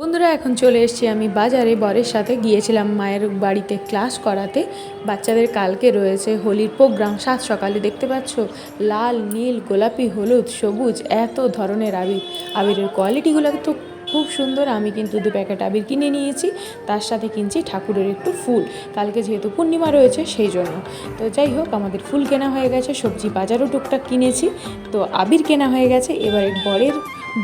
বন্ধুরা, এখন চলে এসেছি আমি বাজারে। বরের সাথে গিয়েছিলাম মায়ের বাড়িতে ক্লাস করাতে। বাচ্চাদের কালকে রয়েছে হোলির প্রোগ্রাম। সাত সকালে দেখতে পাচ্ছ, লাল, নীল, গোলাপি, হলুদ, সবুজ, এত ধরনের আবির আবিরের কোয়ালিটিগুলো তো খুব সুন্দর, আমি কিন্তু দু প্যাকেট আবির কিনে নিয়েছি। তার সাথে কিনছি ঠাকুরের একটু ফুল। কালকে যেহেতু পূর্ণিমা রয়েছে, সেই জন্য। তো যাই হোক, আমাদের ফুল কেনা হয়ে গেছে, সবজি বাজারও টুকটাক কিনেছি। তো আবির কেনা হয়ে গেছে, এবারে বরের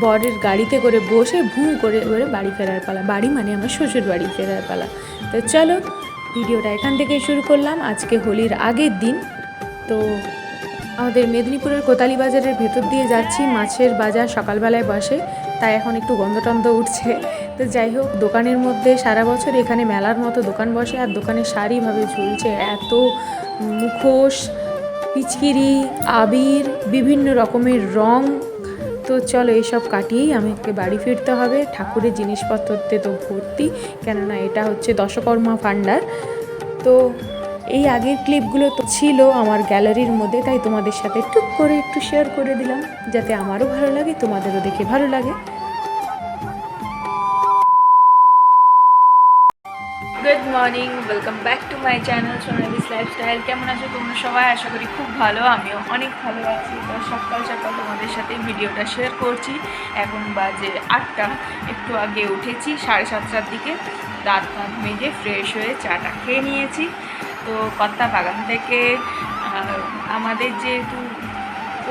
বরের গাড়িতে করে বসে ভুঁ করে এবারে বাড়ি ফেরার পালা। বাড়ি মানে আমার শ্বশুর বাড়ি ফেরার পালা। তো চলো, ভিডিওটা এখান থেকে শুরু করলাম। আজকে হোলির আগের দিন। তো আমাদের মেদিনীপুরের কোতালি বাজারের ভেতর দিয়ে যাচ্ছি, মাছের বাজার সকালবেলায় বসে। তাই এখন একটু গন্ধটন্ধ উঠছে। তো যাই হোক, দোকানের মধ্যে সারা বছর এখানে মেলার মতো দোকান বসে, আর দোকানে সারিভাবে ঝুলছে। এত মুখোশ, পিচকিরি, আবির, বিভিন্ন রকমের রং। তো চলো এইসব কাটিয়েই আমাকে বাড়ি ফিরতে হবে। ঠাকুরের জিনিসপত্রতে তো ভর্তি, কেননা এটা হচ্ছে দশকর্মা ফান্ডার তো এই আগের ক্লিপগুলো তো ছিল আমার গ্যালারির মধ্যে, তাই তোমাদের সাথে টুক করে একটু শেয়ার করে দিলাম, যাতে আমারও ভালো লাগে, তোমাদেরও দেখে ভালো লাগে। Good morning welcome back to my channel Sonali's lifestyle কেমন আছো তোমরা সবাই? আশা করি খুব ভালো, আমিও অনেক ভালো আছি। তো সকাল সকাল তোমাদের সাথে ভিডিওটা শেয়ার করছি। এখন বাজে আটটা, একটু আগে উঠেছি সাড়ে সাতটার দিকে। দাঁত দাঁত মেজে ফ্রেশ হয়ে চাটা খেয়ে নিয়েছি। তো কত্তা বাগান থেকে আমাদের যেহেতু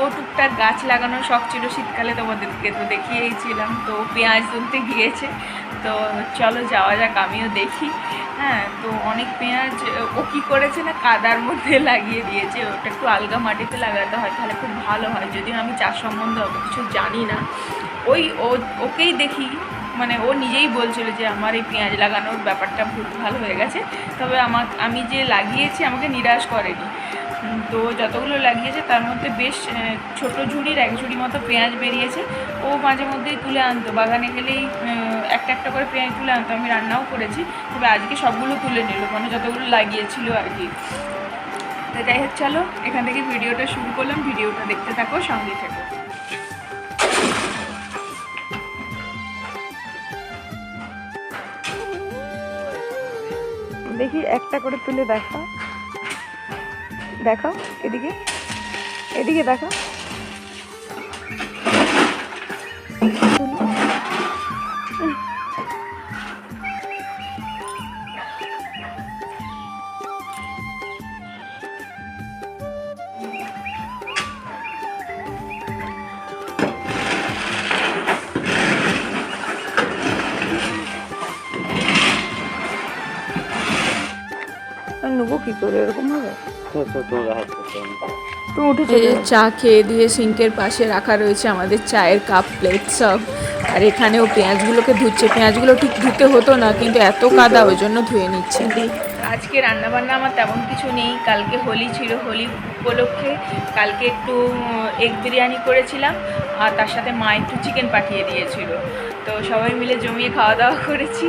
ও টুকটাক গাছ লাগানোর শখ ছিল শীতকালে, তোমাদেরকে তো দেখিয়েছিলাম তো পেঁয়াজ তুলতে গিয়েছে। তো চলো যাওয়া যাক, আমিও দেখি। হ্যাঁ তো অনেক পেঁয়াজ, ও কী করেছে না, কাদার মধ্যে লাগিয়ে দিয়েছে। ওটা একটু আলগা মাটিতে লাগাতে হয়, তাহলে খুব ভালো হয়। যদিও আমি চাষ সম্বন্ধে অত কিছু জানি না। ওই ও, ওকেই দেখি। মানে ও নিজেই বলছিল যে, আমার এই পেঁয়াজ লাগানোর ব্যাপারটা ভুল, ভালো হয়ে গেছে। তবে আমার আমি যে লাগিয়েছি, আমাকে নিরাশ করেনি। তো যতগুলো লাগিয়েছে, তার মধ্যে বেশ ছোট ঝুড়ির এক ঝুড়ি মতো পেঁয়াজ বেরিয়েছে। ও মাঝে মধ্যেই তুলে আনতো। বাগানে গেলেই একটা একটা করে পেঁয়াজ তুলে আনতো। আমি রান্নাও করেছি, তবে আজকে সবগুলো তুলে নিল মানে যতগুলো লাগিয়েছিল আর কি। তো যাই হোক, চলো, এখান থেকে ভিডিওটা শুরু করলাম। ভিডিওটা দেখতে থাকো, সঙ্গে থাকো। দেখি, একটা করে তুলে দেখা। দেখাও এদিকে। এদিকে দেখো নেব কি করে এরকম হবে? চা খেয়ে দিয়ে সিঙ্কের পাশে রাখা রয়েছে আমাদের চায়ের কাপ প্লেট সব আর এখানেও পেঁয়াজগুলোকে ধুচ্ছে। পেঁয়াজগুলো ঠিক ধুতে হতো না কিন্তু এত কাদা ওই জন্য ধুয়ে নিচ্ছে। আজকে রান্না বান্না আমার তেমন কিছু নেই। কালকে হোলি ছিল হোলি উপলক্ষে। কালকে একটু এগ বিরিয়ানি করেছিলাম। আর তার সাথে মা একটু চিকেন পাঠিয়ে দিয়েছিল। তো সবাই মিলে জমিয়ে খাওয়া দাওয়া করেছি।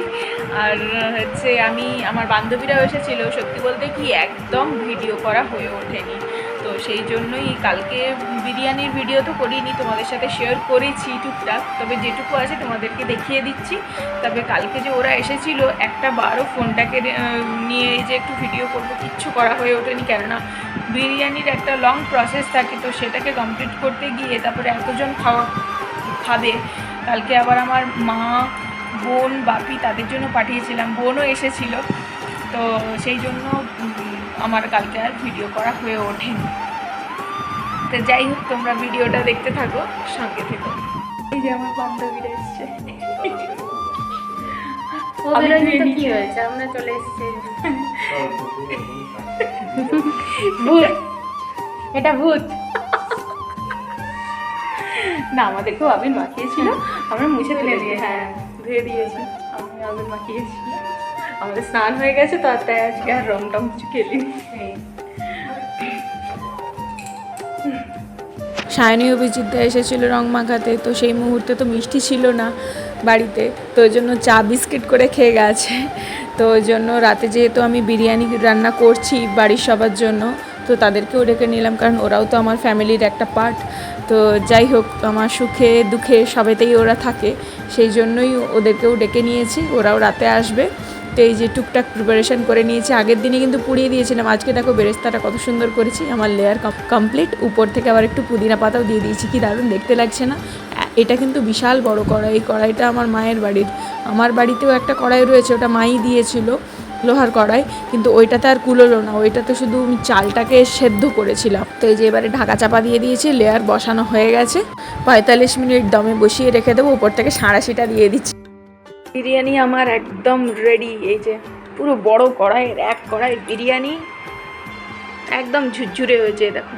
আর হচ্ছে আমি, আমার বান্ধবীরাও এসেছিল, সত্যি বলতে কি একদম ভিডিও করা হয়ে ওঠেনি। তো সেই জন্যই কালকে বিরিয়ানির ভিডিও তো করিনি, তোমাদের সাথে শেয়ার করেছি টুকটাক। তবে যেটুকু আছে তোমাদেরকে দেখিয়ে দিচ্ছি। তবে কালকে যে ওরা এসেছিল, একটা বারও ফোনটাকে নিয়ে যে একটু ভিডিও করব, কিচ্ছু করা হয়ে ওঠেনি। কেননা বিরিয়ানির একটা লং প্রসেস থাকে, তো সেটাকে কমপ্লিট করতে গিয়ে তারপরে এতজন খাওয়া খাবে কালকে আবার আমার মা বোন বাপি তাদের জন্য পাঠিয়েছিলাম। বোনও এসেছিল। তো সেই জন্য আমার কালকে আর ভিডিও করা হয়ে ওঠেনি। তো যাই হোক তোমরা ভিডিওটা দেখতে থাকো সঙ্গে থেকো। এই যে আমার বান্ধবীরা এসছে। কি হয়েছে? আমরা চলে এসেছি। ভূত। এটা ভূত। না, আমাদেরকেও আবির মাখিয়েছিল। আমরা মুছে তুলে দিয়ে হ্যাঁ ধুয়ে দিয়েছি। আমি আবির মাখিয়েছি। আমাদের স্নান হয়ে গেছে, তো আর তাই আজকে আর রং টং কিছু খেলিনি সায়নী অভিজিৎদা এসেছিল রং মাখাতে, তো সেই মুহূর্তে তো মিষ্টি ছিল না বাড়িতে, তো ওই জন্য চা বিস্কিট করে খেয়ে গেছে। তো ওই জন্য রাতে যেহেতু আমি বিরিয়ানি রান্না করছি বাড়ির সবার জন্য তো তাদেরকেও ডেকে নিলাম, কারণ ওরাও তো আমার ফ্যামিলির একটা পার্ট তো যাই হোক, আমার সুখে দুঃখে সবেতেই ওরা থাকে, সেই জন্যই ওদেরকেও ডেকে নিয়েছি, ওরাও রাতে আসবে। তো এই যে টুকটাক প্রিপারেশন করে নিয়েছি, আগের দিনে কিন্তু পুড়িয়ে দিয়েছিলাম, আজকে দেখো বেরেস্তাটা কত সুন্দর করেছি, আমার লেয়ার কমপ্লিট উপর থেকে আবার একটু পুদিনা পাতাও দিয়ে দিয়েছি, কি দারুণ দেখতে লাগছে না? এটা কিন্তু বিশাল বড় কড়াই কড়াইটা আমার মায়ের বাড়ির। আমার বাড়িতেও একটা কড়াই রয়েছে, ওটা মাই দিয়েছিল। লোহার কড়াই, কিন্তু ওইটাতে আর কুলোলো না। ওইটাতে শুধু চালটাকে সেদ্ধ করেছিলাম। তো এই যে এবারে ঢাকা চাপা দিয়ে দিয়েছি লেয়ার বসানো হয়ে গেছে। পঁয়তাল্লিশ মিনিট দমে বসিয়ে রেখে দেবো, উপর থেকে সাঁড়াশিটা দিয়ে দিচ্ছি। বিরিয়ানি আমার একদম রেডি এই যে পুরো বড় কড়াইয়ের, এক কড়াই বিরিয়ানি, একদম ঝুরঝুরে হয়েছে দেখো।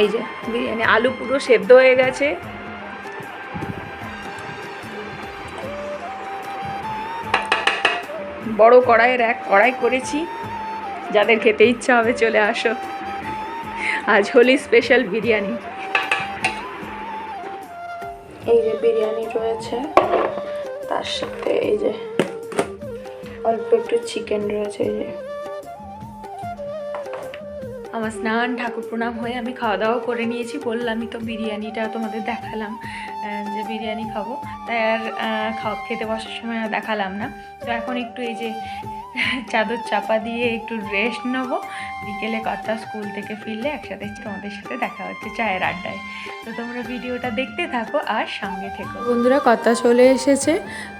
এই যে বিরিয়ানি, আলু পুরো সেদ্ধ হয়ে গেছে। বড় কড়াইয়ের এক কড়াই করেছি। যাদের খেতে ইচ্ছা হবে চলে আসো। আজ হোলি স্পেশাল বিরিয়ানি। এই যে বিরিয়ানি রয়েছে, তার সাথে এই যে অল্প একটু চিকেন রয়েছে, এই যে। আমার স্নান, ঠাকুর প্রণাম হয়ে আমি খাওয়া দাওয়া করে নিয়েছি, বললামই তো বিরিয়ানিটা তোমাদের দেখালাম। যে বিরিয়ানি খাব, তাই আর খেতে বসার সময় দেখালাম না। তো এখন একটু এই যে চাদর চাপা দিয়ে একটু রেস্ট নেব। বিকেলে কথা স্কুল থেকে ফিরলে একসাথে তোমাদের সাথে দেখা হচ্ছে চায়ের আড্ডায়। তো তোমরা ভিডিওটা দেখতে থাকো আর সঙ্গে থেকো। বন্ধুরা, কথা চলে এসেছে।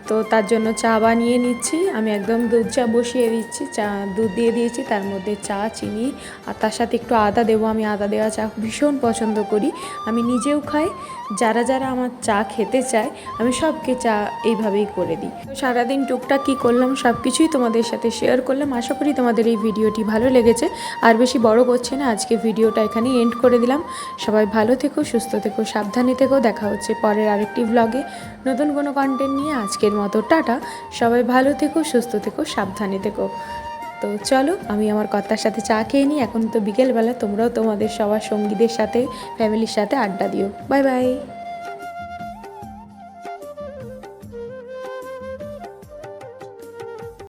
তো তার জন্য চা বানিয়ে নিচ্ছি। আমি একদম দুধ চা বসিয়ে দিচ্ছি। চা, দুধ দিয়ে দিয়েছি। তার মধ্যে চা, চিনি আর তার সাথে একটু আদা দেবো। আমি আদা দেওয়া চা ভীষণ পছন্দ করি। আমি নিজেও খাই। যারা যারা আমার চা খেতে চায়, আমি সবকে চা এইভাবেই করে দিই। সারাদিন টুকটাক কী করলাম সব কিছুই তোমাদের সাথে শেয়ার করলাম। আশা করি তোমাদের এই ভিডিওটি ভালো লেগেছে। আর বেশি বড় করছে না, আজকে ভিডিওটা এখানে এন্ড করে দিলাম। সবাই ভালো থেকো, সুস্থ থেকো, সাবধানে থেকো। দেখা হচ্ছে পরের আরেকটি ভ্লগে নতুন কোনো কন্টেন্ট নিয়ে আজকের মতো টাটা। সবাই ভালো থেকো, সুস্থ থেকো, সাবধানে থেকো। তো চলো, আমি আমার কর্তার সাথে চা খেয়ে নিই। এখন তো বিকেলবেলা, তোমরাও তোমাদের সবার সঙ্গীদের সাথে ফ্যামিলির সাথে আড্ডা দিও। Bye bye